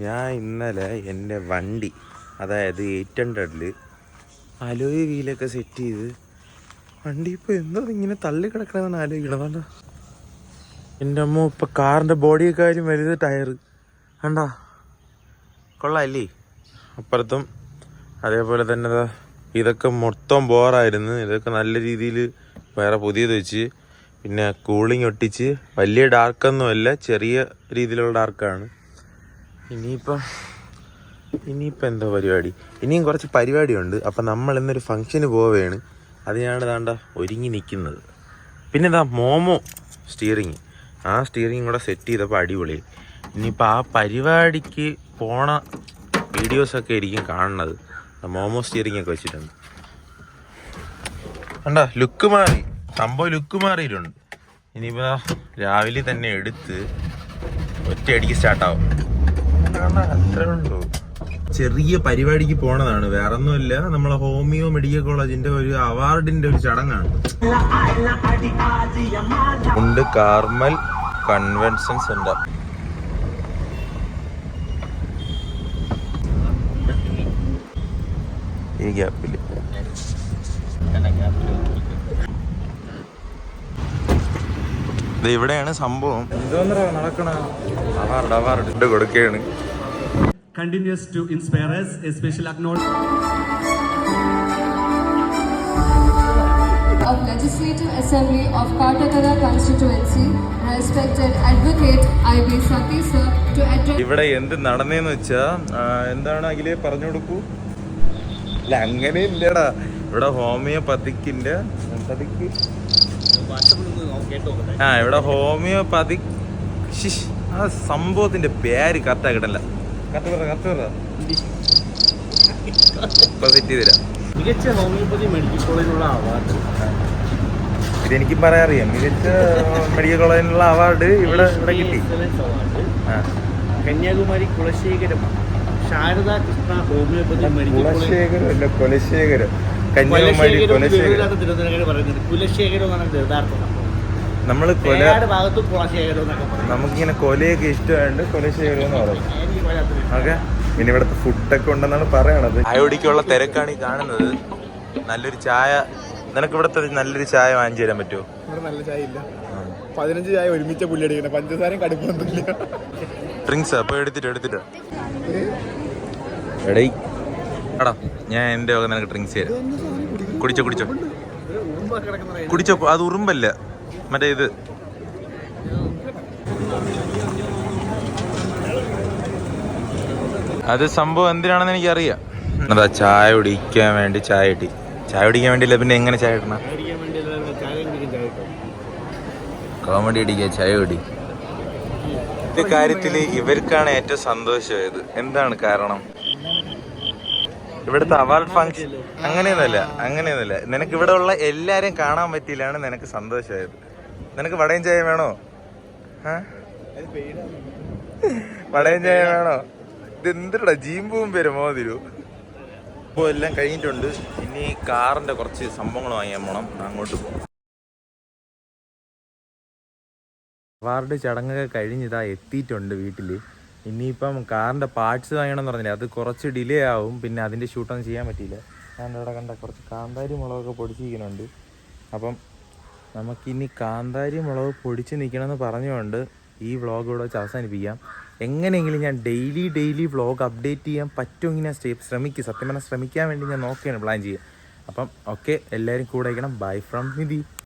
ഞാൻ ഇന്നലെ എന്റെ വണ്ടി അതായത് എയ്റ്റ് ഹൺഡ്രഡിൽ അലോയ് വീലൊക്കെ സെറ്റ് ചെയ്ത് വണ്ടി ഇപ്പോൾ എന്തോ ഇങ്ങനെ തള്ളി കിടക്കണമെന്ന് ആലോചിക്കണം വേണ്ട എന്റെ അമ്മ ഇപ്പം കാറിന്റെ ബോഡിയെക്കാരും വലുത് ടയർ കണ്ടാ? കൊള്ളാമല്ലേ അപ്പുറത്തും അതേപോലെ തന്നെ ഇതൊക്കെ മൊത്തം ബോറായിരുന്നു. ഇതൊക്കെ നല്ല രീതിയിൽ വേറെ പുതിയത് വെച്ച് പിന്നെ കൂളിംഗ് ഒട്ടിച്ച് വലിയ ഡാർക്കൊന്നുമല്ല ചെറിയ രീതിയിലുള്ള ഡാർക്കാണ് ഇനിയിപ്പം ഇനിയിപ്പം എന്തോ പരിപാടി. ഇനിയും കുറച്ച് പരിപാടിയുണ്ട്. അപ്പം നമ്മൾ ഇന്നൊരു ഫംഗ്ഷന് പോവുകയാണ് അതിനാണ് താണ്ട ഒരുങ്ങി നിൽക്കുന്നത് പിന്നെ ഇതാ മോമോ സ്റ്റിയറിങ് ആ സ്റ്റിയറിങ് കൂടെ സെറ്റ് ചെയ്തപ്പോൾ അടിപൊളി. ഇനിയിപ്പോൾ ആ പരിപാടിക്ക് പോണ വീഡിയോസൊക്കെ ആയിരിക്കും കാണുന്നത്. മോമോ സ്റ്റിയറിങ് ഒക്കെ വെച്ചിട്ടുണ്ട്. കണ്ട ലുക്ക് മാറി. സംഭവം ലുക്ക് മാറിയിട്ടുണ്ട്. ഇനിയിപ്പോൾ രാവിലെ തന്നെ എടുത്ത് ഒറ്റയടിക്ക് സ്റ്റാർട്ടാവും ചെറിയ പരിപാടിക്ക് പോണതാണ്. വേറെ ഒന്നുമില്ല നമ്മളെ ഹോമിയോ മെഡിക്കൽ കോളേജിന്റെ ഒരു അവാർഡിന്റെ ഒരു ചടങ്ങാണ്. ഉണ്ട് കാർമൽ കൺവെൻഷൻ സെന്റർ. ഈ ഗ്യാപ്പിൽ ഇവിടെയാണ് സംഭവം. എന്തോന്നറ നടക്കണ അവാർഡ് അവാർഡ്. കൊടുക്കുകയാണ്. Continues to inspire us. A special acknowledgement. of Legislative Assembly of Kartakara constituency, respected Advocate I.B. Sati sir, to address ഇവിടെ എന്ത് നടന്നേന്ന് വെച്ചാ എന്താണ് അഖിലേ പറഞ്ഞു കൊടുക്കൂ അല്ല അങ്ങനെ ഇല്ലടാ ഇവിടെ ഹോമിയോപതിക്കിന്റെ പതിക്ക് ആ ഇവിടെ ഹോമിയോപതി ആ സംഭവത്തിന്റെ പേര് കറക്റ്റാ കിട്ടല്ല മികച്ച ഹോമിയോപ്പതി മെഡിക്കൽ കോളേജിനുള്ള അവാർഡ്. ഇതെനിക്കും പറയാൻ അറിയാം. മികച്ച മെഡിക്കൽ കോളേജിനുള്ള അവാർഡ് ഇവിടെ ഇവിടെ കിട്ടി. കന്യാകുമാരി കുലശേഖരം. ശാരദാ കൃഷ്ണ ഹോമിയോപ്പതി മെഡിക്കൽ കുലശേഖരം അല്ല കുലശേഖരം. കന്യാകുമാരി കുലശേഖരം കുലശേഖരം എന്നാണ് യഥാർത്ഥം. നമ്മൾ കൊല നമുക്കിങ്ങനെ കൊലയൊക്കെ ഇഷ്ടമായിട്ട് കൊല ചെയ്യരുതെന്ന് പറയും. ഓക്കെ? പിന്നെ ഇവിടുത്തെ ഫുഡൊക്കെ ഉണ്ടെന്നാണ് പറയണത്. അയോടിക്കുള്ള തിരക്കാണ് ഈ കാണുന്നത്. നല്ലൊരു ചായ നിനക്ക് ഇവിടുത്തെ നല്ലൊരു ചായ വാങ്ങിച്ചു തരാൻ പറ്റുമോ? ഇവിടെ നല്ല ചായ ഇല്ല. പതിനഞ്ച് ചായ ഒരുമിച്ച പുള്ളി അടിക്കണം. പഞ്ചസാരയും കടുപ്പൊന്നുമില്ല ഡ്രിങ്ക്സ് അപ്പൊ എടുത്തിട്ട് എടുത്തിട്ട്. എടൈ. എടാ ഞാൻ എന്റെ വക നിനക്ക് ഡ്രിങ്ക്സ് തരാം. കുടിച്ചോ കുടിച്ചോ. കുടിച്ചോ അത് ഉറുമ്പല്ല. മറ്റേ ഇത്. അത് സംഭവം എന്തിനാണെന്ന് എനിക്കറിയാം. അതാ ചായ കുടിക്കാൻ വേണ്ടി ചായ കിട്ടി. ചായ കുടിക്കാൻ വേണ്ടിയില്ല പിന്നെ എങ്ങനെ ചായ കിട്ടണ? കോമഡി അടിക്കുക ചായ കുടി. ഇത് കാര്യത്തിൽ ഇവർക്കാണ് ഏറ്റവും സന്തോഷമായത്. എന്താണ് കാരണം? ഇവിടുത്തെ അവാർഡ് ഫംഗ്ഷൻ അങ്ങനെയൊന്നുമല്ല അങ്ങനെയൊന്നുമില്ല. നിനക്ക് ഇവിടെ ഉള്ള എല്ലാരെയും കാണാൻ പറ്റിയില്ലാണ് നിനക്ക് സന്തോഷമായത്. നിനക്ക് വടയും ചായ വേണോ? വടയും ചായ വേണോ? ഇത് എന്തിടാ ജീമ്പും പെരുമോ തിരു. ഇപ്പോൾ എല്ലാം കഴിഞ്ഞിട്ടുണ്ട്. ഇനി കാറിന്റെ കുറച്ച് സംഭവങ്ങൾ വാങ്ങിയാൽ പോണം. അങ്ങോട്ട് പോകാം അവാർഡ് ചടങ്ങൊക്കെ കഴിഞ്ഞിതാ എത്തിയിട്ടുണ്ട് വീട്ടിൽ ഇനിയിപ്പം കാറിന്റെ പാർട്സ് വാങ്ങണമെന്ന് പറഞ്ഞില്ല അത് കുറച്ച് ഡിലേ ആവും പിന്നെ അതിന്റെ ഷൂട്ടൊന്നും ചെയ്യാൻ പറ്റിയില്ല. ഞാൻ ഇവിടെ കണ്ട കുറച്ച് കാന്താരി മുളകൊക്കെ പൊടിച്ചിരിക്കുന്നുണ്ട്. അപ്പം നമുക്കിനി കാന്താരി മുളക് പൊടിച്ച് നിൽക്കണമെന്ന് പറഞ്ഞുകൊണ്ട് ഈ വ്ളോഗ് ഇവിടെ വെച്ച് അവസാനിപ്പിക്കാം. എങ്ങനെയെങ്കിലും ഞാൻ ഡെയിലി ഡെയിലി വ്ളോഗ് അപ്ഡേറ്റ് ചെയ്യാൻ പറ്റുമെങ്കിൽ ഞാൻ സ്റ്റേ ശ്രമിക്കും. സത്യം പറഞ്ഞാൽ ശ്രമിക്കാൻ വേണ്ടി ഞാൻ നോക്കുകയാണ് പ്ലാൻ ചെയ്യുക. അപ്പം ഓക്കെ എല്ലാവരും കൂടെ അയക്കണം ബൈ ഫ്രം നിധി